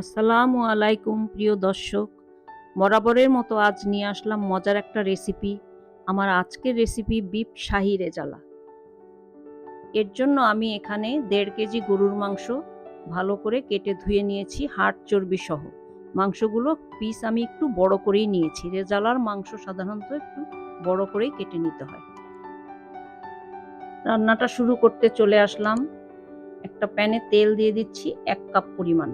আসসালামু আলাইকুম, প্রিয় দর্শক। বরাবরের মতো আজ নিয়ে আসলাম মজার একটা রেসিপি, আমার আজকের রেসিপি বিপ শাহি রেজালা। এর জন্য আমি এখানে দেড় কেজি গরুর মাংস ভালো করে কেটে ধুয়ে নিয়েছি হাড় চর্বি সহ। মাংসগুলো পিস আমি একটু বড় করেই নিয়েছি, রেজালার মাংস সাধারণত একটু বড় করেই কেটে নিতে হয়। রান্নাটা শুরু করতে চলে আসলাম। একটা প্যানে তেল দিয়ে দিচ্ছি এক কাপ পরিমাণ।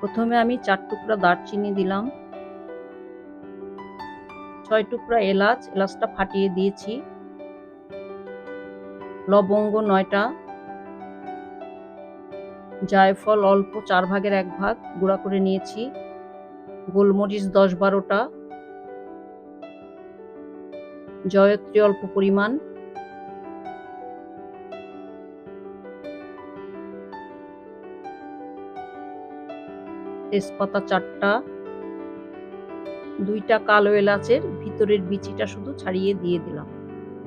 প্রথমে আমি চার টুকরা দারচিনি দিলাম। ছয় টুকরা এলাচ, এলাচটা ফাটিয়ে দিয়েছি। লবঙ্গ নয়টা। জায়ফল অল্প চার ভাগের এক ভাগ গুঁড়া করে নিয়েছি। গোলমরিচ দশ বারোটা। জয়ত্রী অল্প পরিমাণ। তেজপাতা চারটা, দুইটা কালো এলাচের ভিতরের বিচিটা শুধু ছাড়িয়ে দিয়ে দিলাম।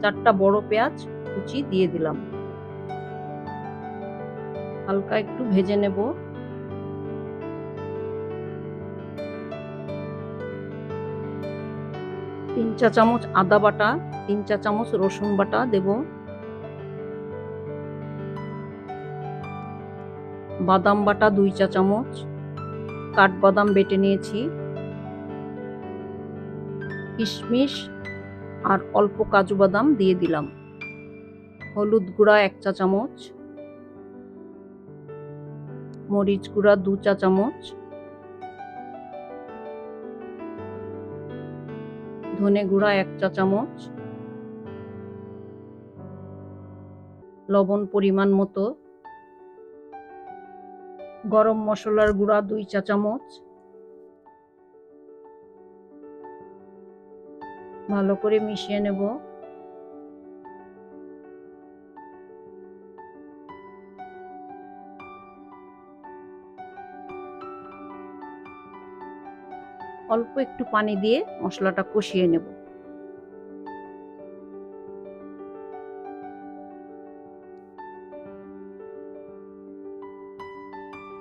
চারটা বড় পেঁয়াজ কুচি দিয়ে দিলাম। হালকা একটু ভেজে নেব। তিন চা চামচ আদা বাটা, তিন চা চামচ রসুন বাটা দেব। বাদাম বাটা দুই চা চামচ। কাঠবাদাম বেটে নিয়েছি। কিশমিশ আর অল্প কাজু বাদাম দিয়ে দিলাম। হলুদ গুঁড়া এক চা চামচ। মরিচ গুঁড়া দু চা চামচ। ধনে গুঁড়া এক চা চামচ। লবণ পরিমাণ মতো গরম মশলার গুঁড়া দুই চা চামচ ভালো করে মিশিয়ে নেব। অল্প একটু পানি দিয়ে মশলাটা কষিয়ে নেব।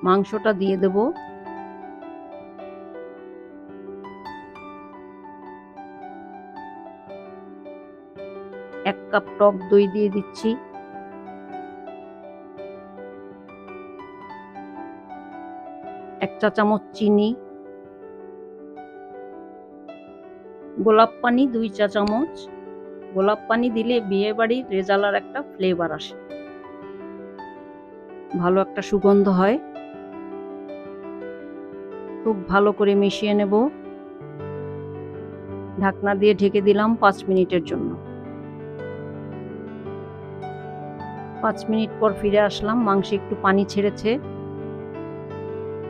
মাংসটা দিয়ে দেব। এক কাপ টক দই দিয়ে দিচ্ছি। এক চা চামচ চিনি। গোলাপ পানি দুই চা চামচ। গোলাপ পানি দিলে বিয়ে বাড়ির রেজালার একটা ফ্লেভার আসে। ভালো একটা সুগন্ধ হয়। খুব ভালো করে মিশিয়ে নেব। ঢাকনা দিয়ে ঢেকে দিলাম পাঁচ মিনিটের জন্য। পাঁচ মিনিট পর ফিরে আসলাম, মাংসে একটু পানি ছেড়েছে।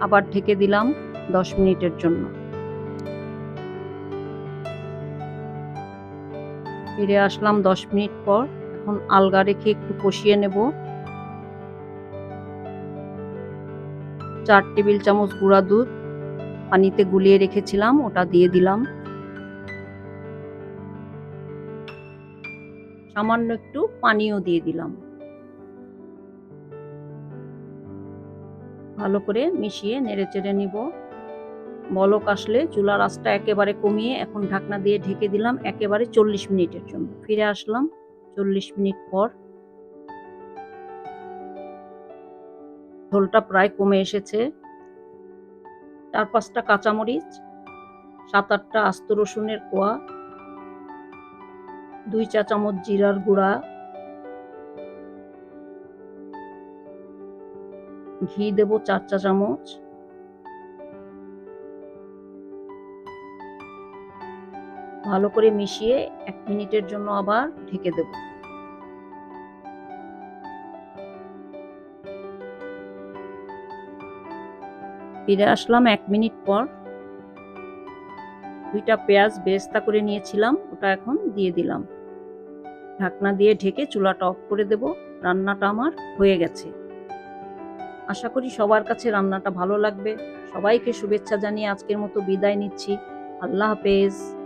আবার ঢেকে দিলাম দশ মিনিটের জন্য। ফিরে আসলাম দশ মিনিট পর, এখন আলগা রেখে একটু কষিয়ে নেব। চার টেবিল চামচ গুঁড়া দুধ পানিতে গুলিয়ে রেখেছিলাম, ওটা দিয়ে দিলাম। সামান্য একটু পানিও দিয়ে দিলাম। ভালো করে মিশিয়ে নেড়ে চেড়ে নিব। বলক আসলে চুলার আঁচটা একেবারে কমিয়ে এখন ঢাকনা দিয়ে ঢেকে দিলাম একেবারে চল্লিশ মিনিটের জন্য। ফিরে আসলাম চল্লিশ মিনিট পর। ঝোলটা প্রায় কমে এসেছে। চার পাঁচটা কাঁচামরিচ, সাত আটটা আস্ত রসুনের কোয়া, দুই চা চামচ জিরার গুঁড়া, ঘি দেব চার চা চামচ। ভালো করে মিশিয়ে এক মিনিটের জন্য আবার ঢেকে দেব। ফিরে আসলাম এক মিনিট পর। দুইটা পেঁয়াজ বেস্তা করে নিয়েছিলাম, ওটা এখন দিয়ে দিলাম। ঢাকনা দিয়ে ঢেকে চুলাটা অফ করে দেব, রান্নাটা আমার হয়ে গেছে। আশা করি সবার কাছে রান্নাটা ভালো লাগবে। সবাইকে শুভেচ্ছা জানিয়ে আজকের মতো বিদায় নিচ্ছি। আল্লাহ হাফেজ।